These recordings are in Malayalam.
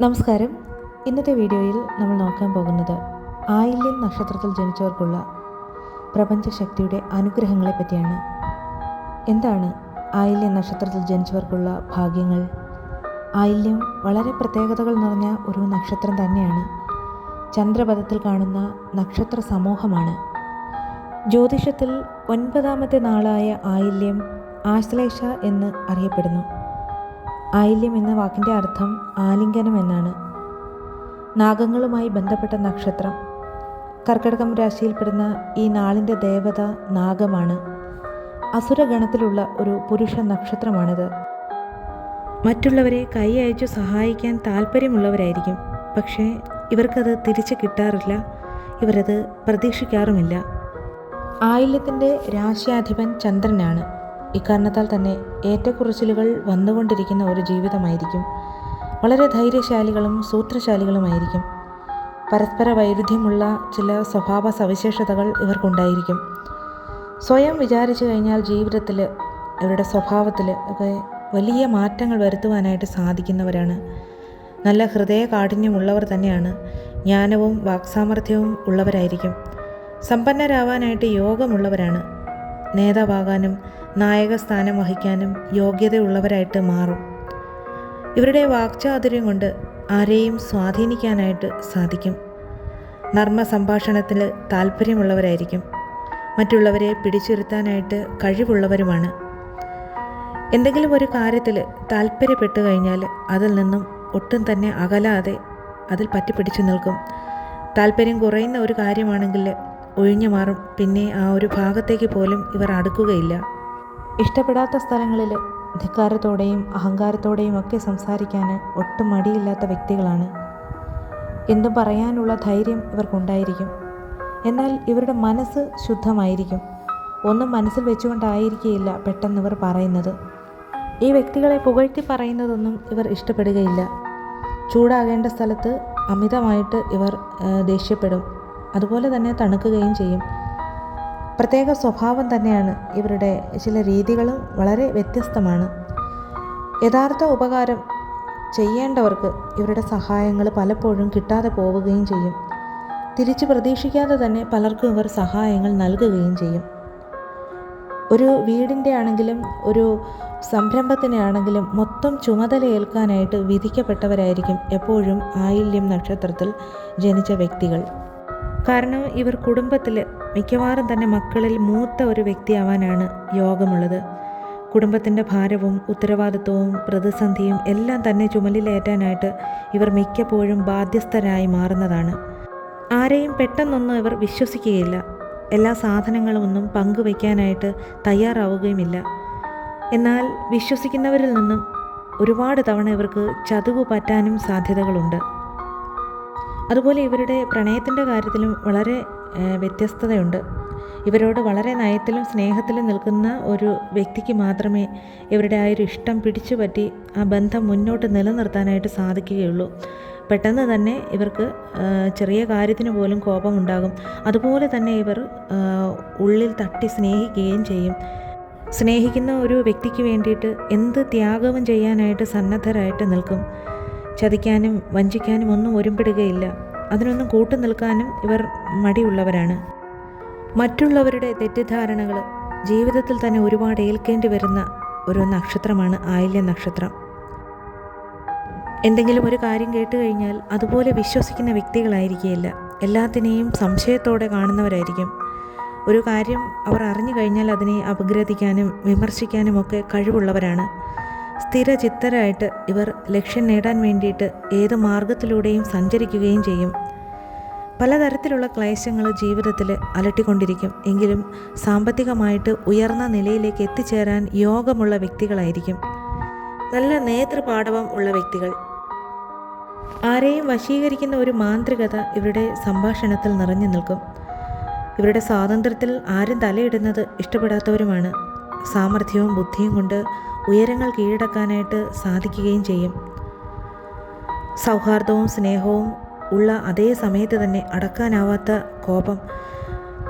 നമസ്കാരം. ഇന്നത്തെ വീഡിയോയിൽ നമ്മൾ നോക്കാൻ പോകുന്നത് ആയില്യം നക്ഷത്രത്തിൽ ജനിച്ചവർക്കുള്ള പ്രപഞ്ചശക്തിയുടെ അനുഗ്രഹങ്ങളെ പറ്റിയാണ്. എന്താണ് ആയില്യം നക്ഷത്രത്തിൽ ജനിച്ചവർക്കുള്ള ഭാഗ്യങ്ങൾ? ആയില്യം വളരെ പ്രത്യേകതകൾ നിറഞ്ഞ ഒരു നക്ഷത്രം തന്നെയാണ്. ചന്ദ്രപഥത്തിൽ കാണുന്ന നക്ഷത്ര സമൂഹമാണ്. ജ്യോതിഷത്തിൽ ഒൻപതാമത്തെ നാളായ ആയില്യം ആശ്ലേഷ എന്ന് അറിയപ്പെടുന്നു. ആയില്യം എന്ന വാക്കിന്റെ അർത്ഥം ആലിംഗനം എന്നാണ്. നാഗങ്ങളുമായി ബന്ധപ്പെട്ട നക്ഷത്രം. കർക്കിടകം രാശിയിൽപ്പെടുന്ന ഈ നാളിന്റെ ദേവത നാഗമാണ്. അസുരഗണത്തിലുള്ള ഒരു പുരുഷ നക്ഷത്രമാണിത്. മറ്റുള്ളവരെ കൈ അയച്ചു സഹായിക്കാൻ താല്പര്യമുള്ളവരായിരിക്കും. പക്ഷേ ഇവർക്കത് തിരിച്ചു കിട്ടാറില്ല. ഇവരത് പ്രതീക്ഷിക്കാറുമില്ല. ആയില്യത്തിന്റെ രാശ്യാധിപൻ ചന്ദ്രനാണ്. ഇക്കാരണത്താൽ തന്നെ ഏറ്റക്കുറച്ചിലുകൾ വന്നുകൊണ്ടിരിക്കുന്ന ഒരു ജീവിതമായിരിക്കും. വളരെ ധൈര്യശാലികളും സൂത്രശാലികളുമായിരിക്കും. പരസ്പര വൈരുദ്ധ്യമുള്ള ചില സ്വഭാവ സവിശേഷതകൾ ഇവർക്കുണ്ടായിരിക്കും. സ്വയം വിചാരിച്ചു കഴിഞ്ഞാൽ ജീവിതത്തിൽ ഇവരുടെ സ്വഭാവത്തിൽ ഒക്കെ വലിയ മാറ്റങ്ങൾ വരുത്തുവാനായിട്ട് സാധിക്കുന്നവരാണ്. നല്ല ഹൃദയ കാഠിന്യമുള്ളവർ തന്നെയാണ്. ജ്ഞാനവും വാക്സാമർഥ്യവും ഉള്ളവരായിരിക്കും. സമ്പന്നരാവാനായിട്ട് യോഗമുള്ളവരാണ്. നേതാവാകാനും നായക സ്ഥാനം വഹിക്കാനും യോഗ്യതയുള്ളവരായിട്ട് മാറും. ഇവരുടെ വാക്ചാതുര്യം കൊണ്ട് ആരെയും സ്വാധീനിക്കാനായിട്ട് സാധിക്കും. നർമ്മ സംഭാഷണത്തിൽ താല്പര്യമുള്ളവരായിരിക്കും. മറ്റുള്ളവരെ പിടിച്ചിരുത്താനായിട്ട് കഴിവുള്ളവരുമാണ്. എന്തെങ്കിലും ഒരു കാര്യത്തിൽ താല്പര്യപ്പെട്ടു കഴിഞ്ഞാൽ അതിൽ നിന്നും ഒട്ടും തന്നെ അകലാതെ അതിൽ പറ്റിപ്പിടിച്ചു നിൽക്കും. താല്പര്യം കുറയുന്ന ഒരു കാര്യമാണെങ്കിൽ ഒഴിഞ്ഞു മാറും. പിന്നെ ആ ഒരു ഭാഗത്തേക്ക് പോലും ഇവർ അടുക്കുകയില്ല. ഇഷ്ടപ്പെടാത്ത സ്ഥലങ്ങളിൽ ധിക്കാരത്തോടെയും അഹങ്കാരത്തോടെയും ഒക്കെ സംസാരിക്കാൻ ഒട്ടും മടിയില്ലാത്ത വ്യക്തികളാണ്. എന്തും പറയാനുള്ള ധൈര്യം ഇവർക്കുണ്ടായിരിക്കും. എന്നാൽ ഇവരുടെ മനസ്സ് ശുദ്ധമായിരിക്കും. ഒന്നും മനസ്സിൽ വെച്ചുകൊണ്ടായിരിക്കില്ല പെട്ടെന്ന് ഇവർ പറയുന്നത്. ഈ വ്യക്തികളെ പുകഴ്ത്തി പറയുന്നതൊന്നും ഇവർ ഇഷ്ടപ്പെടുകയില്ല. ചൂടാകേണ്ട സ്ഥലത്ത് അമിതമായിട്ട് ഇവർ ദേഷ്യപ്പെടും. അതുപോലെ തന്നെ തണുക്കുകയും ചെയ്യും. പ്രത്യേക സ്വഭാവം തന്നെയാണ് ഇവരുടെ ചില രീതികളും വളരെ വ്യത്യസ്തമാണ്. യഥാർത്ഥ ഉപകാരം ചെയ്യേണ്ടവർക്ക് ഇവരുടെ സഹായങ്ങൾ പലപ്പോഴും കിട്ടാതെ പോവുകയും ചെയ്യും. തിരിച്ച് പ്രതീക്ഷിക്കാതെ തന്നെ പലർക്കും ഇവർ സഹായങ്ങൾ നൽകുകയും ചെയ്യും. ഒരു വീടിന്റെ ആണെങ്കിലും ഒരു സംരംഭത്തിന്റെ ആണെങ്കിലും മൊത്തം ചുമതല ഏൽക്കാനായിട്ട് വിധിക്കപ്പെട്ടവരായിരിക്കും എപ്പോഴും ആയില്യം നക്ഷത്രത്തിൽ ജനിച്ച വ്യക്തികൾ. കാരണം ഇവർ കുടുംബത്തിൽ മിക്കവാറും തന്നെ മക്കളിൽ മൂത്ത ഒരു വ്യക്തിയാവാനാണ് യോഗമുള്ളത്. കുടുംബത്തിന്റെ ഭാരവും ഉത്തരവാദിത്വവും പ്രതിസന്ധിയും എല്ലാം തന്നെ ചുമലിലേറ്റാനായിട്ട് ഇവർ മിക്കപ്പോഴും ബാധ്യസ്ഥരായി മാറുന്നതാണ്. ആരെയും പെട്ടെന്നൊന്നും ഇവർ വിശ്വസിക്കുകയില്ല. എല്ലാ സാധനങ്ങളും ഒന്നും പങ്കുവയ്ക്കാനായിട്ട് തയ്യാറാവുകയുമില്ല. എന്നാൽ വിശ്വസിക്കുന്നവരിൽ നിന്നും ഒരുപാട് തവണ ഇവർക്ക് ചതിവ് പറ്റാനും സാധ്യതകളുണ്ട്. അതുപോലെ ഇവരുടെ പ്രണയത്തിന്റെ കാര്യത്തിലും വളരെ വ്യത്യസ്തതയുണ്ട്. ഇവരോട് വളരെ നയത്തിലും സ്നേഹത്തിലും നിൽക്കുന്ന ഒരു വ്യക്തിക്ക് മാത്രമേ ഇവരുടെ ആ ഒരു ഇഷ്ടം പിടിച്ചു പറ്റി ആ ബന്ധം മുന്നോട്ട് നിലനിർത്താനായിട്ട് സാധിക്കുകയുള്ളൂ. പെട്ടെന്ന് തന്നെ ഇവർക്ക് ചെറിയ കാര്യത്തിന് പോലും കോപമുണ്ടാകും. അതുപോലെ തന്നെ ഇവർ ഉള്ളിൽ തട്ടി സ്നേഹിക്കുകയും ചെയ്യും. സ്നേഹിക്കുന്ന ഒരു വ്യക്തിക്ക് വേണ്ടിയിട്ട് എന്ത് ത്യാഗവും ചെയ്യാനായിട്ട് സന്നദ്ധരായിട്ട് നിൽക്കും. ചതിക്കാനും വഞ്ചിക്കാനും ഒന്നും ഒരുമ്പെടുകയില്ല. അതിനൊന്നും കൂട്ടു നിൽക്കാനും ഇവർ മടിയുള്ളവരാണ്. മറ്റുള്ളവരുടെ തെറ്റിദ്ധാരണകൾ ജീവിതത്തിൽ തന്നെ ഒരുപാട് ഏൽക്കേണ്ടി വരുന്ന ഒരു നക്ഷത്രമാണ് ആയില്യ നക്ഷത്രം. എന്തെങ്കിലും ഒരു കാര്യം കേട്ട് കഴിഞ്ഞാൽ അതുപോലെ വിശ്വസിക്കുന്ന വ്യക്തികളായിരിക്കുകയില്ല. എല്ലാത്തിനെയും സംശയത്തോടെ കാണുന്നവരായിരിക്കും. ഒരു കാര്യം അവർ അറിഞ്ഞു കഴിഞ്ഞാൽ അതിനെ അപഗ്രഥിക്കാനും വിമർശിക്കാനും ഒക്കെ കഴിവുള്ളവരാണ്. സ്ഥിരചിത്തരായിട്ട് ഇവർ ലക്ഷ്യം നേടാൻ വേണ്ടിയിട്ട് ഏത് മാർഗത്തിലൂടെയും സഞ്ചരിക്കുകയും ചെയ്യും. പലതരത്തിലുള്ള ക്ലേശങ്ങൾ ജീവിതത്തിൽ അലട്ടിക്കൊണ്ടിരിക്കും. എങ്കിലും സാമ്പത്തികമായിട്ട് ഉയർന്ന നിലയിലേക്ക് എത്തിച്ചേരാൻ യോഗമുള്ള വ്യക്തികളായിരിക്കും. നല്ല നേതൃപാഠവം ഉള്ള വ്യക്തികൾ. ആരെയും വശീകരിക്കുന്ന ഒരു മാന്ത്രികത ഇവരുടെ സംഭാഷണത്തിൽ നിറഞ്ഞു നിൽക്കും. ഇവരുടെ സ്വാതന്ത്ര്യത്തിൽ ആരും തലയിടുന്നത് ഇഷ്ടപ്പെടാത്തവരുമാണ്. സാമർഥ്യവും ബുദ്ധിയും കൊണ്ട് ഉയരങ്ങൾ കീഴടക്കാനായിട്ട് സാധിക്കുകയും ചെയ്യും. സൗഹാർദ്ദവും സ്നേഹവും ഉള്ള അതേ സമയത്ത് തന്നെ അടക്കാനാവാത്ത കോപം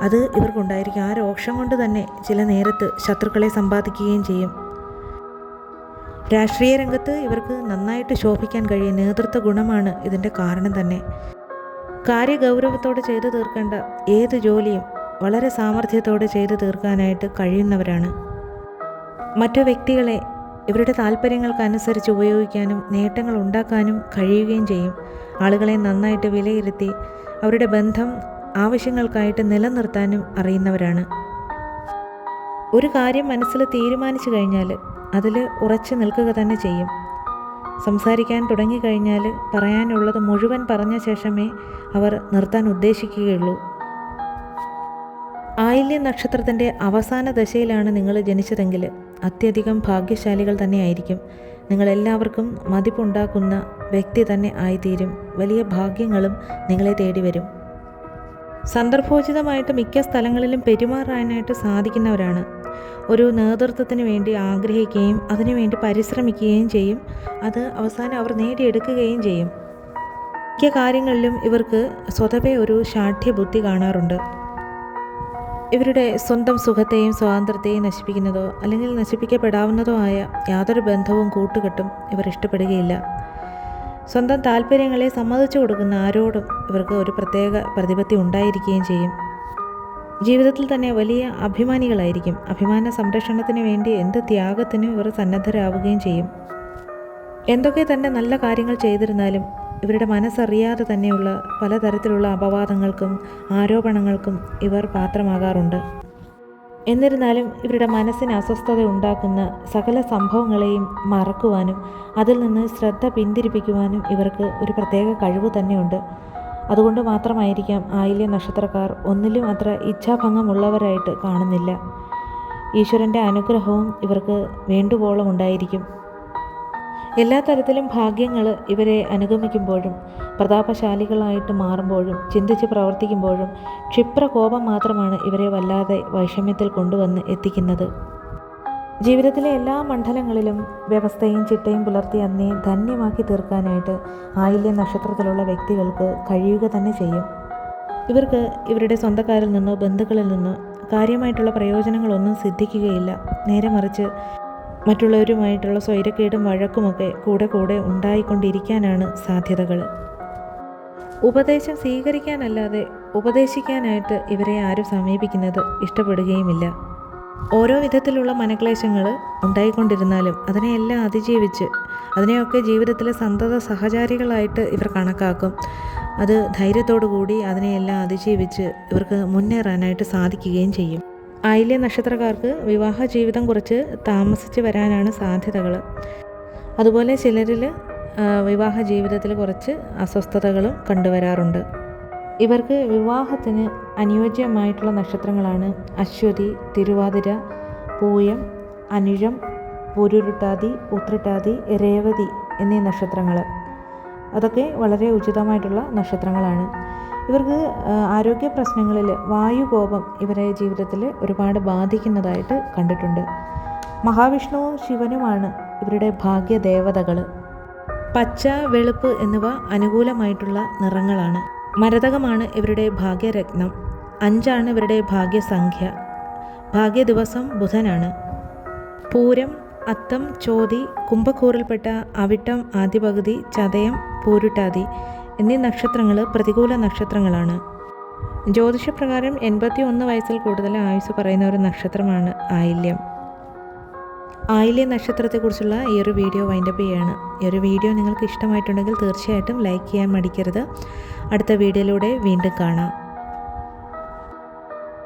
അത് ഇവർക്കുണ്ടായിരിക്കും. ആ രോക്ഷം കൊണ്ട് തന്നെ ചില നേരത്ത് ശത്രുക്കളെ സമ്പാദിക്കുകയും ചെയ്യും. രാഷ്ട്രീയ രംഗത്ത് ഇവർക്ക് നന്നായിട്ട് ശോഭിക്കാൻ കഴിയും നേതൃത്വ ഗുണമാണ് ഇതിന്റെ കാരണം തന്നെ. കാര്യഗൗരവത്തോടെ ചെയ്തു തീർക്കേണ്ട ഏത് ജോലിയും വളരെ സാമർഥ്യത്തോടെ ചെയ്തു തീർക്കാനായിട്ട് കഴിയുന്നവരാണ്. മറ്റു വ്യക്തികളെ ഇവരുടെ താല്പര്യങ്ങൾക്കനുസരിച്ച് ഉപയോഗിക്കാനും നേട്ടങ്ങൾ ഉണ്ടാക്കാനും കഴിയുകയും ചെയ്യും. ആളുകളെ നന്നായിട്ട് വിലയിരുത്തി അവരുടെ ബന്ധം ആവശ്യങ്ങൾക്കായിട്ട് നിലനിർത്താനും അറിയുന്നവരാണ്. ഒരു കാര്യം മനസ്സിൽ തീരുമാനിച്ചു കഴിഞ്ഞാൽ അതിൽ ഉറച്ചു നിൽക്കുക തന്നെ ചെയ്യും. സംസാരിക്കാൻ തുടങ്ങിക്കഴിഞ്ഞാൽ പറയാനുള്ളത് മുഴുവൻ പറഞ്ഞ ശേഷമേ അവർ നിർത്താൻ ഉദ്ദേശിക്കുകയുള്ളൂ. ആയില്യ നക്ഷത്രത്തിന്റെ അവസാന ദശയിലാണ് നിങ്ങൾ ജനിച്ചതെങ്കിൽ അത്യധികം ഭാഗ്യശാലികൾ തന്നെയായിരിക്കും. നിങ്ങളെല്ലാവർക്കും മതിപ്പുണ്ടാക്കുന്ന വ്യക്തി തന്നെ ആയിത്തീരും. വലിയ ഭാഗ്യങ്ങളും നിങ്ങളെ തേടി വരും സന്ദർഭോചിതമായിട്ട് മിക്ക സ്ഥലങ്ങളിലും പെരുമാറാനായിട്ട് സാധിക്കുന്നവരാണ്. ഒരു നേതൃത്വത്തിന് വേണ്ടി ആഗ്രഹിക്കുകയും അതിനുവേണ്ടി പരിശ്രമിക്കുകയും ചെയ്യും. അത് അവസാനം അവർ നേടിയെടുക്കുകയും ചെയ്യും. മിക്ക കാര്യങ്ങളിലും ഇവർക്ക് സ്വതവേ ഒരു ശാഠ്യബുദ്ധി കാണാറുണ്ട്. ഇവരുടെ സ്വന്തം സുഖത്തെയും സ്വാതന്ത്ര്യത്തെയും നശിപ്പിക്കുന്നതോ അല്ലെങ്കിൽ നശിപ്പിക്കപ്പെടാവുന്നതോ ആയ യാതൊരു ബന്ധവും കൂട്ടുകെട്ടും ഇവർ ഇഷ്ടപ്പെടുകയില്ല. സ്വന്തം താല്പര്യങ്ങളെ സമ്മതിച്ചു കൊടുക്കുന്ന ആരോടും ഇവർക്ക് ഒരു പ്രത്യേക പ്രതിപത്തി ഉണ്ടായിരിക്കുകയും ചെയ്യും. ജീവിതത്തിൽ തന്നെ വലിയ അഭിമാനികളായിരിക്കും. അഭിമാന സംരക്ഷണത്തിന് വേണ്ടി എന്ത് ത്യാഗത്തിനും ഇവർ സന്നദ്ധരാവുകയും ചെയ്യും. എന്തൊക്കെ തന്നെ നല്ല കാര്യങ്ങൾ ചെയ്തിരുന്നാലും ഇവരുടെ മനസ്സറിയാതെ തന്നെയുള്ള പലതരത്തിലുള്ള അപവാദങ്ങൾക്കും ആരോപണങ്ങൾക്കും ഇവർ പാത്രമാകാറുണ്ട്. എന്നിരുന്നാലും ഇവരുടെ മനസ്സിന് അസ്വസ്ഥത ഉണ്ടാക്കുന്ന സകല സംഭവങ്ങളെയും മറക്കുവാനും അതിൽ നിന്ന് ശ്രദ്ധ പിന്തിരിപ്പിക്കുവാനും ഇവർക്ക് ഒരു പ്രത്യേക കഴിവ് തന്നെയുണ്ട്. അതുകൊണ്ട് മാത്രമായിരിക്കാം ആയില്യ നക്ഷത്രക്കാർ ഒന്നിലും അത്ര ഇച്ഛാഭംഗമുള്ളവരായിട്ട് കാണുന്നില്ല. ഈശ്വരന്റെ അനുഗ്രഹവും ഇവർക്ക് വേണ്ടുവോളം ഉണ്ടായിരിക്കും എല്ലാ തരത്തിലും ഭാഗ്യങ്ങൾ ഇവരെ അനുഗമിക്കുമ്പോഴും പ്രതാപശാലികളായിട്ട് മാറുമ്പോഴും ചിന്തിച്ച് പ്രവർത്തിക്കുമ്പോഴും ക്ഷിപ്ര കോപം മാത്രമാണ് ഇവരെ വല്ലാതെ വൈഷമ്യത്തിൽ കൊണ്ടുവന്ന് എത്തിക്കുന്നത്. ജീവിതത്തിലെ എല്ലാ മണ്ഡലങ്ങളിലും വ്യവസ്ഥയും ചിട്ടയും പുലർത്തി അന്നേ ധന്യമാക്കി തീർക്കാനായിട്ട് ആയില്യ നക്ഷത്രത്തിലുള്ള വ്യക്തികൾക്ക് കഴിയുക തന്നെ ചെയ്യും. ഇവർക്ക് ഇവരുടെ സ്വന്തക്കാരിൽ നിന്നോ ബന്ധുക്കളിൽ നിന്നോ കാര്യമായിട്ടുള്ള പ്രയോജനങ്ങളൊന്നും സിദ്ധിക്കുകയില്ല. നേരെ മറിച്ച് മറ്റുള്ളവരുമായിട്ടുള്ള സ്വൈരക്കേടും വഴക്കുമൊക്കെ കൂടെ കൂടെ ഉണ്ടായിക്കൊണ്ടിരിക്കാനാണ് സാധ്യതകൾ. ഉപദേശം സ്വീകരിക്കാനല്ലാതെ ഉപദേശിക്കാനായിട്ട് ഇവരെ ആരും സമീപിക്കുന്നത് ഇഷ്ടപ്പെടുകയുമില്ല. ഓരോ വിധത്തിലുള്ള മനക്ലേശങ്ങൾ ഉണ്ടായിക്കൊണ്ടിരുന്നാലും അതിനെയെല്ലാം അതിജീവിച്ച് അതിനെയൊക്കെ ജീവിതത്തിലെ സന്തത സഹചാരികളായിട്ട് ഇവർ കണക്കാക്കും. അത് ധൈര്യത്തോടു കൂടി അതിനെയെല്ലാം അതിജീവിച്ച് ഇവർക്ക് മുന്നേറാനായിട്ട് സാധിക്കുകയും ചെയ്യും. ആയില്യ നക്ഷത്രക്കാർക്ക് വിവാഹ ജീവിതം കുറച്ച് താമസിച്ച് വരാനാണ് സാധ്യതകൾ അതുപോലെ ചിലരിൽ വിവാഹ ജീവിതത്തിൽ കുറച്ച് അസ്വസ്ഥതകളും കണ്ടുവരാറുണ്ട്. ഇവർക്ക് വിവാഹത്തിന് അനുയോജ്യമായിട്ടുള്ള നക്ഷത്രങ്ങളാണ് അശ്വതി തിരുവാതിര പൂയം അനിഴം പുരുരുട്ടാതി ഉത്രട്ടാതി രേവതി എന്നീ നക്ഷത്രങ്ങൾ അതൊക്കെ വളരെ ഉചിതമായിട്ടുള്ള നക്ഷത്രങ്ങളാണ്. ഇവർക്ക് ആരോഗ്യ പ്രശ്നങ്ങളിൽ വായുകോപം ഇവരെ ജീവിതത്തിൽ ഒരുപാട് ബാധിക്കുന്നതായിട്ട് കണ്ടിട്ടുണ്ട്. മഹാവിഷ്ണുവും ശിവനുമാണ് ഇവരുടെ ഭാഗ്യദേവതകൾ പച്ച വെളുപ്പ് എന്നിവ അനുകൂലമായിട്ടുള്ള നിറങ്ങളാണ്. മരതകമാണ് ഇവരുടെ ഭാഗ്യരത്നം. അഞ്ചാണ് ഇവരുടെ ഭാഗ്യസംഖ്യ. ഭാഗ്യ ദിവസം ബുധനാണ്. പൂരം അത്തം ചോതി കുംഭക്കൂറിൽപ്പെട്ട അവിട്ടം ആദ്യപകുതി ചതയം പൂരുട്ടാതി എന്നീ നക്ഷത്രങ്ങൾ പ്രതികൂല നക്ഷത്രങ്ങളാണ്. ജ്യോതിഷപ്രകാരം എൺപത്തി ഒന്ന് വയസ്സിൽ കൂടുതൽ ആയുസ് പറയുന്ന ഒരു നക്ഷത്രമാണ് ആയില്യം. ആയില്യ നക്ഷത്രത്തെക്കുറിച്ചുള്ള ഈ ഒരു വീഡിയോ വൈൻഡപ്പ് ചെയ്യാണ്. ഈ ഒരു വീഡിയോ നിങ്ങൾക്ക് ഇഷ്ടമായിട്ടുണ്ടെങ്കിൽ തീർച്ചയായിട്ടും ലൈക്ക് ചെയ്യാൻ മടിക്കരുത്. അടുത്ത വീഡിയോയിലൂടെ വീണ്ടും കാണാം.